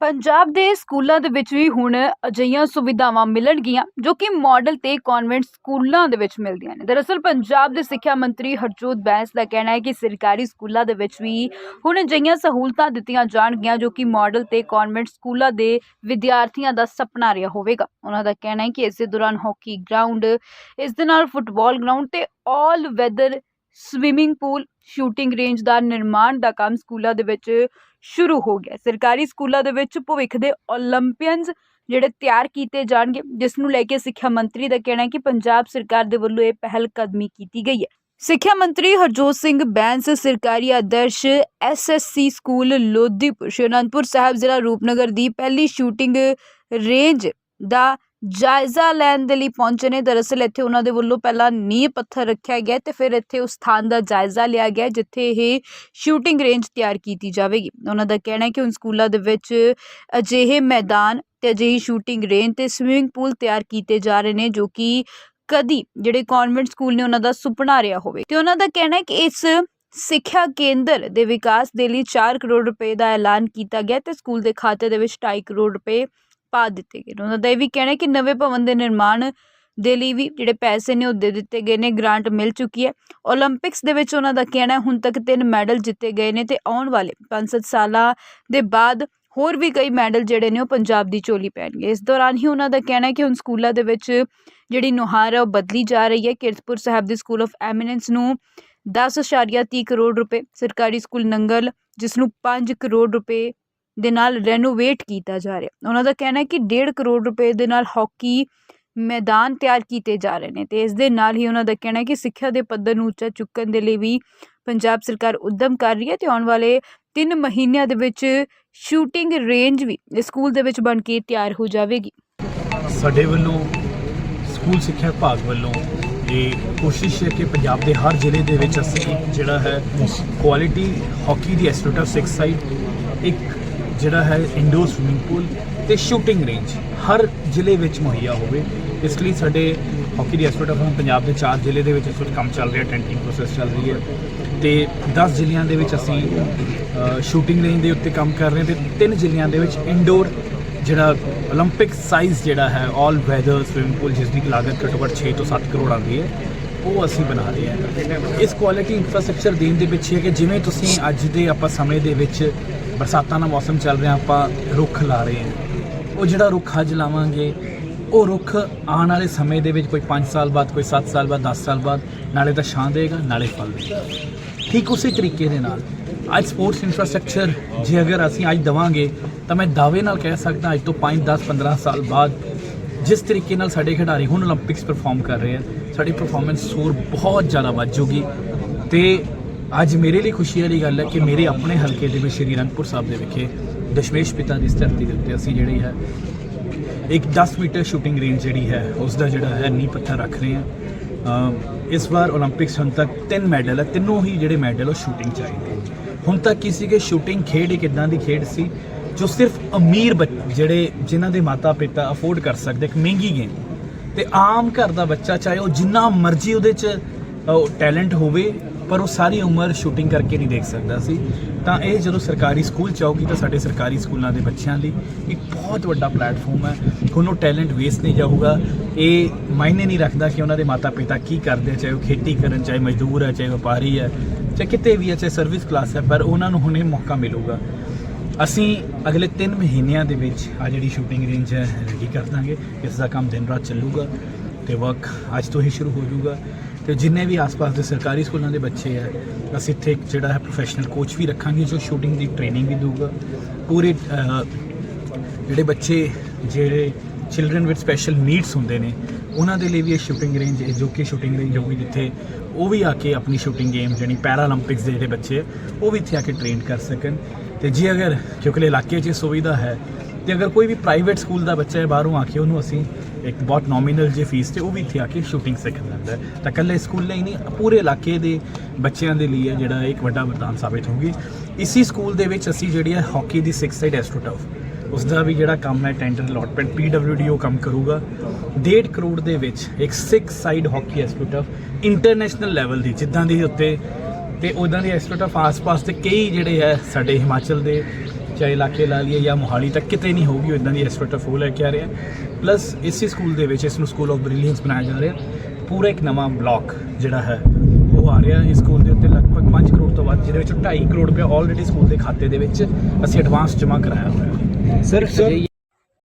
ਪੰਜਾਬ ਦੇ ਸਕੂਲਾਂ ਦੇ ਵਿੱਚ ਵੀ ਹੁਣ ਅਜਿਹੀਆਂ ਸੁਵਿਧਾਵਾਂ ਮਿਲਣਗੀਆਂ ਜੋ ਕਿ ਮਾਡਲ ਤੇ ਕਨਵੈਂਟ ਸਕੂਲਾਂ ਦੇ ਵਿੱਚ ਮਿਲਦੀਆਂ ਨੇ। ਦਰਅਸਲ ਪੰਜਾਬ ਦੇ ਸਿੱਖਿਆ ਮੰਤਰੀ ਹਰਜੋਤ ਬੈਂਸ ਦਾ ਕਹਿਣਾ ਹੈ ਕਿ ਸਰਕਾਰੀ ਸਕੂਲਾਂ ਦੇ ਵਿੱਚ ਵੀ ਹੁਣ ਅਜਿਹੀਆਂ ਸਹੂਲਤਾਂ ਦਿੱਤੀਆਂ ਜਾਣਗੀਆਂ ਜੋ ਕਿ ਮਾਡਲ ਤੇ ਕਨਵੈਂਟ ਸਕੂਲਾਂ ਦੇ ਵਿਦਿਆਰਥੀਆਂ ਦਾ ਸੁਪਨਾ ਰਿਹਾ ਹੋਵੇਗਾ। ਉਹਨਾਂ ਦਾ ਕਹਿਣਾ ਹੈ ਕਿ ਇਸੇ ਦੌਰਾਨ ਹਾਕੀ ਗਰਾਊਂਡ ਇਸ ਦੇ ਨਾਲ ਫੁੱਟਬਾਲ ਗਰਾਊਂਡ ਤੇ all weather swimming pool shooting range ਦਾ ਨਿਰਮਾਣ ਦਾ ਕੰਮ ਸਕੂਲਾਂ ਦੇ ਵਿੱਚ ਸ਼ੁਰੂ ਹੋ ਗਿਆ। ਸਰਕਾਰੀ ਸਕੂਲਾਂ ਦੇ ਵਿੱਚ ਭਵਿੱਖ ਦੇ 올림ਪੀਅਨਸ ਜਿਹੜੇ ਤਿਆਰ ਕੀਤੇ ਜਾਣਗੇ, ਜਿਸ ਨੂੰ ਲੈ ਕੇ ਸਿੱਖਿਆ ਮੰਤਰੀ ਦਾ ਕਹਿਣਾ ਹੈ ਕਿ ਪੰਜਾਬ ਸਰਕਾਰ ਦੇ ਵੱਲੋਂ ਇਹ ਪਹਿਲ ਕਦਮੀ ਕੀਤੀ ਗਈ ਹੈ। ਸਿੱਖਿਆ ਮੰਤਰੀ ਹਰਜੋਤ ਸਿੰਘ ਬੈਂਸ, ਸਰਕਾਰੀ ਆਦਰਸ਼ ਐਸਐਸਸੀ ਸਕੂਲ ਲੋਧੀਪੁਰ ਸ਼ਿਵਨੰਦਪੁਰ ਸਾਹਿਬ ਜ਼ਿਲ੍ਹਾ ਰੂਪਨਗਰ ਦੀ ਪਹਿਲੀ ਸ਼ੂਟਿੰਗ ਰੇਂਜ ਦਾ ਜਾਇਜ਼ਾ ਲੈਣ ਦੇ ਲਈ ਪਹੁੰਚੇ ਨੇ। ਦਰਅਸਲ ਇੱਥੇ ਉਹਨਾਂ ਦੇ ਵੱਲੋਂ ਪਹਿਲਾਂ ਨੀਂਹ ਪੱਥਰ ਰੱਖਿਆ ਗਿਆ ਤੇ ਫਿਰ ਇੱਥੇ ਉਸ ਸਥਾਨ ਦਾ ਜਾਇਜ਼ਾ ਲਿਆ ਗਿਆ ਜਿੱਥੇ ਇਹ ਸ਼ੂਟਿੰਗ ਰੇਂਜ ਤਿਆਰ ਕੀਤੀ ਜਾਵੇਗੀ। ਉਹਨਾਂ ਦਾ ਕਹਿਣਾ ਹੈ ਕਿ ਹੁਣ ਸਕੂਲਾਂ ਦੇ ਵਿੱਚ ਅਜਿਹੇ ਮੈਦਾਨ ਤੇ ਅਜਿਹੀ ਸ਼ੂਟਿੰਗ ਰੇਂਜ ਤੇ ਸਵਿਮਿੰਗ ਪੂਲ ਤਿਆਰ ਕੀਤੇ ਜਾ ਰਹੇ ਨੇ, ਜੋ ਕਿ ਕਦੀ ਜਿਹੜੇ ਕਨਵੈਂਟ ਸਕੂਲ ਨੇ ਉਹਨਾਂ ਦਾ ਸੁਪਨਾ ਰਿਹਾ ਹੋਵੇ। ਤੇ ਉਹਨਾਂ ਦਾ ਕਹਿਣਾ ਹੈ ਕਿ ਇਸ ਸਿੱਖਿਆ ਕੇਂਦਰ ਦੇ ਵਿਕਾਸ ਦੇ ਲਈ 4 ਕਰੋੜ ਰੁਪਏ ਦਾ ਐਲਾਨ ਕੀਤਾ ਗਿਆ ਤੇ ਸਕੂਲ ਦੇ ਖਾਤੇ ਦੇ ਵਿੱਚ 2.5 ਕਰੋੜ ਰੁਪਏ ਪਾ ਦਿੱਤੇ ਗਏ ਉਹਨਾਂ ਦਾ ਇਹ ਵੀ ਕਹਿਣਾ ਕਿ ਨਵੇਂ ਭਵਨ ਦੇ ਨਿਰਮਾਣ ਦੇ ਲਈ ਵੀ ਜਿਹੜੇ ਪੈਸੇ ਨੇ ਉਹ ਦੇ ਦਿੱਤੇ ਗਏ ਨੇ, ਗ੍ਰਾਂਟ ਮਿਲ ਚੁੱਕੀ ਹੈ। 올림픽ਸ ਦੇ ਵਿੱਚ ਉਹਨਾਂ ਦਾ ਕਹਿਣਾ ਹੁਣ ਤੱਕ ਤਿੰਨ ਮੈਡਲ ਜਿੱਤੇ ਗਏ ਨੇ ਤੇ ਆਉਣ ਵਾਲੇ 5-7 ਸਾਲਾਂ ਦੇ ਬਾਅਦ ਹੋਰ ਵੀ ਕਈ ਮੈਡਲ ਜਿਹੜੇ ਨੇ ਉਹ ਪੰਜਾਬ ਦੀ ਚੋਲੀ ਪੈਣਗੇ। ਇਸ ਦੌਰਾਨ ਹੀ ਉਹਨਾਂ ਦਾ ਕਹਿਣਾ ਹੈ ਕਿ ਹੁਣ ਸਕੂਲਾਂ ਦੇ ਵਿੱਚ ਜਿਹੜੀ ਨੁਹਾਰ ਹੈ ਉਹ ਬਦਲੀ ਜਾ ਰਹੀ ਹੈ। ਕਿਰਤਪੁਰ ਸਾਹਿਬ ਦੇ ਸਕੂਲ ਆਫ ਐਮੀਨੈਂਸ ਨੂੰ 10.30 ਕਰੋੜ ਰੁਪਏ, ਸਰਕਾਰੀ ਸਕੂਲ ਨੰਗਲ ਜਿਸ ਨੂੰ 5 ਕਰੋੜ ਰੁਪਏ ਦੇ ਨਾਲ ਰੈਨੋਵੇਟ ਕੀਤਾ ਜਾ ਰਿਹਾ। ਉਹਨਾਂ ਦਾ ਕਹਿਣਾ ਹੈ ਕਿ 1.5 ਕਰੋੜ ਰੁਪਏ ਦੇ ਨਾਲ ਹਾਕੀ ਮੈਦਾਨ ਤਿਆਰ ਕੀਤੇ ਜਾ ਰਹੇ ਨੇ ਤੇ ਇਸ ਦੇ ਨਾਲ ਹੀ ਉਹਨਾਂ ਦਾ ਕਹਿਣਾ ਹੈ ਕਿ ਸਿੱਖਿਆ ਦੇ ਪੱਧਰ ਨੂੰ ਉੱਚਾ ਚੁੱਕਣ ਦੇ ਲਈ ਵੀ ਪੰਜਾਬ ਸਰਕਾਰ ਉਦਮ ਕਰ ਰਹੀ ਹੈ ਤੇ ਆਉਣ ਵਾਲੇ 3 ਮਹੀਨਿਆਂ ਦੇ ਵਿੱਚ ਸ਼ੂਟਿੰਗ ਰੇਂਜ ਵੀ ਇਸ ਸਕੂਲ ਦੇ ਵਿੱਚ ਬਣ ਕੇ ਤਿਆਰ ਹੋ ਜਾਵੇਗੀ। ਸਾਡੇ ਵੱਲੋਂ ਸਕੂਲ ਸਿੱਖਿਆ ਵਿਭਾਗ ਵੱਲੋਂ ਇਹ ਕੋਸ਼ਿਸ਼ ਹੈ ਕਿ ਪੰਜਾਬ ਦੇ ਹਰ ਜ਼ਿਲ੍ਹੇ ਦੇ ਵਿੱਚ ਅਸੀਂ ਜਿਹੜਾ ਹੈ ਕੁਆਲਿਟੀ ਹਾਕੀ ਦੀ ਐਸਟੋਟਾ 6 ਸਾਈਡ ਇੱਕ ਜਿਹੜਾ ਹੈ ਇੰਡੋਰ ਸਵਿਮਿੰਗ ਪੂਲ ਤੇ ਸ਼ੂਟਿੰਗ ਰੇਂਜ ਹਰ ਜ਼ਿਲ੍ਹੇ ਵਿੱਚ ਮੁਹੱਈਆ ਹੋਵੇ ਇਸ ਲਈ ਸਾਡੇ ਹਾਕੀ ਦੀ ਐਸਟੋਟਾ ਪੰਜਾਬ ਦੇ ਚਾਰ ਜ਼ਿਲ੍ਹੇ ਦੇ ਵਿੱਚ ਇਸ ਵਕਤ ਕੰਮ ਚੱਲ ਰਿਹਾ ਟੈਂਟਿੰਗ ਪ੍ਰੋਸੈਸ ਚੱਲ ਰਹੀ ਹੈ ਤੇ 10 ਜ਼ਿਲ੍ਹਿਆਂ ਦੇ ਵਿੱਚ ਅਸੀਂ ਸ਼ੂਟਿੰਗ ਰੇਂਜ ਦੇ ਉੱਤੇ ਕੰਮ ਕਰ ਰਹੇ ਹਾਂ ਤੇ ਤਿੰਨ ਜ਼ਿਲ੍ਹਿਆਂ ਦੇ ਵਿੱਚ ਇੰਡੋਰ ਜਿਹੜਾ 올림픽 ਸਾਈਜ਼ ਜਿਹੜਾ ਹੈ 올 ਵੈਦਰ ਸਵਿਮਿੰਗ ਪੂਲ ਜਿਸ ਦੀ ਲਾਗਤ ਘੱਟੋ ਘੱਟ 6 ਤੋਂ 7 ਕਰੋੜ ਆਉਂਦੀ ਹੈ ਉਹ ਅਸੀਂ ਬਣਾ ਰਹੇ ਹਾਂ ਇਸ ਕੁਆਲਿਟੀ ਇਨਫਰਾਸਟ੍ਰਕਚਰ ਦੇਣ ਦੇ ਪਿੱਛੇ ਹੈ ਕਿ ਜਿਵੇਂ ਤੁਸੀਂ ਅੱਜ ਦੇ ਆਪਾਂ ਸਮੇਂ ਦੇ ਵਿੱਚ ਬਰਸਾਤਾਂ ਦਾ ਮੌਸਮ ਚੱਲ ਰਿਹਾ, ਆਪਾਂ ਰੁੱਖ ਲਾ ਰਹੇ ਹਾਂ। ਉਹ ਜਿਹੜਾ ਰੁੱਖ ਅੱਜ ਲਾਵਾਂਗੇ, ਉਹ ਰੁੱਖ ਆਉਣ ਵਾਲੇ ਸਮੇਂ ਦੇ ਵਿੱਚ ਕੋਈ 5 ਸਾਲ ਬਾਅਦ, ਕੋਈ 7 ਸਾਲ ਬਾਅਦ 10 ਸਾਲ ਬਾਅਦ, ਨਾਲੇ ਤਾਂ ਛਾਂ ਦੇਗਾ, ਨਾਲੇ ਫਲ ਦੇਗਾ। ਠੀਕ ਉਸੇ ਤਰੀਕੇ ਦੇ ਨਾਲ, ਅੱਜ ਸਪੋਰਟਸ ਇਨਫਰਾਸਟ੍ਰਕਚਰ ਜੇ ਅਗਰ ਅਸੀਂ ਅੱਜ ਦਵਾਂਗੇ, ਤਾਂ ਮੈਂ ਦਾਅਵੇ ਨਾਲ ਕਹਿ ਸਕਦਾ ਅੱਜ ਤੋਂ 5 10 15 ਸਾਲ ਬਾਅਦ, ਜਿਸ ਤਰੀਕੇ ਨਾਲ ਸਾਡੇ ਖਿਡਾਰੀ ਹੁਣ 올림픽ਸ ਪਰਫਾਰਮ ਕਰ ਰਹੇ ਆ, ਸਾਡੀ ਪਰਫਾਰਮੈਂਸ ਹੋਰ ਬਹੁਤ ਜ਼ਿਆਦਾ ਵੱਧ ਜੂਗੀ ਤੇ ਅੱਜ ਮੇਰੇ ਲਈ ਖੁਸ਼ੀ ਵਾਲੀ ਗੱਲ ਹੈ ਕਿ ਮੇਰੇ ਆਪਣੇ ਹਲਕੇ ਦੇ ਵਿੱਚ ਸ਼੍ਰੀ ਅਨੰਦਪੁਰ ਸਾਹਿਬ ਦੇ ਵਿਖੇ ਦਸ਼ਮੇਸ਼ ਪਿਤਾ ਦੀ ਧਰਤੀ ਦੇ ਉੱਤੇ ਅਸੀਂ ਜਿਹੜੀ ਹੈ ਇੱਕ 10 ਮੀਟਰ ਸ਼ੂਟਿੰਗ ਰੇਂਜ ਜਿਹੜੀ ਹੈ ਉਸ ਦਾ ਜਿਹੜਾ ਹੈ ਨੀ ਪੱਥਰ ਰੱਖ ਰਹੇ ਹਾਂ। ਇਸ ਵਾਰ 올림픽ਸ ਹੁਣ ਤੱਕ ਤਿੰਨ ਮੈਡਲ ਹੈ, ਤਿੰਨੋਂ ਹੀ ਜਿਹੜੇ ਮੈਡਲ ਉਹ ਸ਼ੂਟਿੰਗ ਚਾਹੀਦੇ ਹੁਣ ਤੱਕ ਕੀ ਸੀ ਕਿ ਸ਼ੂਟਿੰਗ ਖੇਡ ਇੱਕ ਇਦਾਂ ਦੀ ਖੇਡ ਸੀ ਜੋ ਸਿਰਫ ਅਮੀਰ ਜਿਹੜੇ ਜਿਨ੍ਹਾਂ ਦੇ ਮਾਤਾ ਪਿਤਾ ਅਫੋਰਡ ਕਰ ਸਕਦੇ, ਇੱਕ ਮਹਿੰਗੀ ਗੇਮ ਤੇ ਆਮ ਘਰ ਦਾ ਬੱਚਾ ਚਾਹੇ ਉਹ ਜਿੰਨਾ ਮਰਜ਼ੀ ਉਹਦੇ 'ਚ ਟੈਲੈਂਟ ਹੋਵੇ ਪਰ ਉਹ ਸਾਰੀ ਉਮਰ ਸ਼ੂਟਿੰਗ ਕਰਕੇ ਨਹੀਂ ਦੇਖ ਸਕਦਾ ਸੀ। ਤਾਂ ਇਹ ਜਦੋਂ ਸਰਕਾਰੀ ਸਕੂਲ ਚ ਆਊਗੀ ਤਾਂ ਸਾਡੇ ਸਰਕਾਰੀ ਸਕੂਲਾਂ ਦੇ ਬੱਚਿਆਂ ਲਈ ਇੱਕ ਬਹੁਤ ਵੱਡਾ ਪਲੇਟਫਾਰਮ ਹੈ। ਹੁਣ ਉਹ ਟੈਲੈਂਟ ਵੇਸਟ ਨਹੀਂ ਜਾਊਗਾ। ਇਹ ਮਾਇਨੇ ਨਹੀਂ ਰੱਖਦਾ ਕਿ ਉਹਨਾਂ ਦੇ ਮਾਤਾ ਪਿਤਾ ਕੀ ਕਰਦੇ ਚਾਹੇ ਉਹ ਖੇਤੀ ਕਰਨ, ਚਾਹੇ ਮਜ਼ਦੂਰ ਹੈ, ਚਾਹੇ ਵਪਾਰੀ ਹੈ, ਚਾਹੇ ਕਿਤੇ ਵੀ ਹੈ, ਚਾਹੇ ਸਰਵਿਸ ਕਲਾਸ ਹੈ, ਪਰ ਉਹਨਾਂ ਨੂੰ ਹੁਣ ਇਹ ਮੌਕਾ ਮਿਲੂਗਾ। ਅਸੀਂ ਅਗਲੇ 3 ਮਹੀਨਿਆਂ ਦੇ ਵਿੱਚ ਆ ਜਿਹੜੀ ਸ਼ੂਟਿੰਗ ਰੇਂਜ ਹੈ ਰੈਡੀ ਕਰ ਦਾਂਗੇ। ਇਸ ਦਾ ਕੰਮ ਦਿਨ ਰਾਤ ਚੱਲੂਗਾ ਤੇ ਵਰਕ ਅੱਜ ਤੋਂ ਹੀ ਸ਼ੁਰੂ ਹੋ ਜਾਊਗਾ। ਤੇ ਜਿੰਨੇ ਵੀ ਆਸ-ਪਾਸ ਦੇ ਸਰਕਾਰੀ ਸਕੂਲਾਂ ਦੇ ਬੱਚੇ ਆ, ਅਸੀਂ ਇੱਥੇ ਇੱਕ ਜਿਹੜਾ ਹੈ ਪ੍ਰੋਫੈਸ਼ਨਲ ਕੋਚ ਵੀ ਰੱਖਾਂਗੇ ਜੋ ਸ਼ੂਟਿੰਗ ਦੀ ਟ੍ਰੇਨਿੰਗ ਵੀ ਦਊਗਾ। ਪੂਰੇ ਜਿਹੜੇ ਬੱਚੇ, ਜਿਹੜੇ ਚਿਲड्रन ਵਿਦ ਸਪੈਸ਼ਲ ਨੀਡਸ ਹੁੰਦੇ ਨੇ, ਉਹਨਾਂ ਦੇ ਲਈ ਵੀ ਇਹ ਸ਼ੂਟਿੰਗ ਰੇਂਜ ਹੈ, ਜੋ ਕਿ ਸ਼ੂਟਿੰਗ ਰੇਂਜ ਹੋਊਗੀ ਜਿੱਥੇ ਉਹ ਵੀ ਆ ਕੇ ਆਪਣੀ ਸ਼ੂਟਿੰਗ ਗੇਮ ਜਾਨੀ ਪੈਰਾਲੰਪਿਕਸ ਦੇ ਜਿਹੜੇ ਬੱਚੇ ਉਹ ਵੀ ਇੱਥੇ ਆ ਕੇ ਟ੍ਰੇਨ ਕਰ ਸਕਣ। ਤੇ ਜੇ ਅਗਰ, ਕਿਉਂਕਿ ਇਲਾਕੇ 'ਚ ਸੁਵਿਧਾ ਹੈ, ਤੇ ਅਗਰ ਕੋਈ ਵੀ ਪ੍ਰਾਈਵੇਟ ਸਕੂਲ ਦਾ ਬੱਚਾ ਹੈ, ਬਾਹਰੋਂ ਆ ਕੇ ਉਹਨੂੰ ਅਸੀਂ ਇੱਕ ਬਹੁਤ ਨੋਮੀਨਲ ਜੇ ਫੀਸ ਤੇ ਉਹ ਵੀ ਇੱਥੇ ਆ ਕੇ ਸ਼ੂਟਿੰਗ ਸਿੱਖ ਲੈਂਦਾ ਤਾਂ ਇਕੱਲੇ ਸਕੂਲ ਲਈ ਨਹੀਂ, ਪੂਰੇ ਇਲਾਕੇ ਦੇ ਬੱਚਿਆਂ ਦੇ ਲਈ ਹੈ ਜਿਹੜਾ ਇੱਕ ਵੱਡਾ ਵਰਦਾਨ ਸਾਬਿਤ ਹੋਊਗੀ। ਇਸੀ ਸਕੂਲ ਦੇ ਵਿੱਚ ਅਸੀਂ ਜਿਹੜੀ ਹੈ ਹਾਕੀ ਦੀ 6 ਸਾਈਡ ਐਸਟ੍ਰੋਟਰਫ ਉਸ ਦਾ ਵੀ ਜਿਹੜਾ ਕੰਮ ਹੈ ਟੈਂਡਰ ਅਲਾਟਮੈਂਟ ਪੀਡਬਲਯੂਡੀ ਉਹ ਕੰਮ ਕਰੂਗਾ। 1.5 ਕਰੋੜ ਦੇ ਵਿੱਚ ਇੱਕ 6 side hockey astroturf international level ਦੀ, ਜਿੱਦਾਂ ਦੀ ਉੱਤੇ ਤੇ ਉਦਾਂ ਦੀ ਐਸਟ੍ਰੋਟਰਫ ਆਸ-ਪਾਸ ਤੇ ਕਈ ਜਿਹੜੇ ਹੈ ਸਾਡੇ ਹਿਮਾਚਲ ਦੇ ਚਾਹੇ ਇਲਾਕੇ ਲਾ ਲਈਏ ਜਾਂ ਮੋਹਾਲੀ ਤੱਕ ਕਿਤੇ ਨਹੀਂ ਹੋਊਗੀ ਇਦਾਂ ਦੀ ਐਸਟਰੋਟਫ ਉਹ ਲੈ ਕੇ ਆ ਰਿਹਾ ਪਲੱਸ ਇਸੇ ਸਕੂਲ ਦੇ ਵਿੱਚ ਇਸ ਨੂੰ ਸਕੂਲ ਆਫ ਬ੍ਰਿਲੀਅੰਸ ਬਣਾਇਆ ਜਾ ਰਿਹਾ। ਪੂਰਾ ਇੱਕ ਨਵਾਂ ਬਲਾਕ ਜਿਹੜਾ ਹੈ ਉਹ ਆ ਰਿਹਾ ਇਸ ਸਕੂਲ ਦੇ ਉੱਤੇ ਲਗਭਗ 5 ਕਰੋੜ ਤੋਂ ਵੱਧ ਜਿਹਦੇ ਵਿੱਚ 2.5 ਕਰੋੜ ਰੁਪਏ ਆਲਰੇਡੀ ਸਕੂਲ ਦੇ ਖਾਤੇ ਦੇ ਵਿੱਚ ਅਸੀਂ ਐਡਵਾਂਸ ਜਮ੍ਹਾਂ ਕਰਾਇਆ ਹੋਇਆ। ਹੈ ਸਰ ਸਰ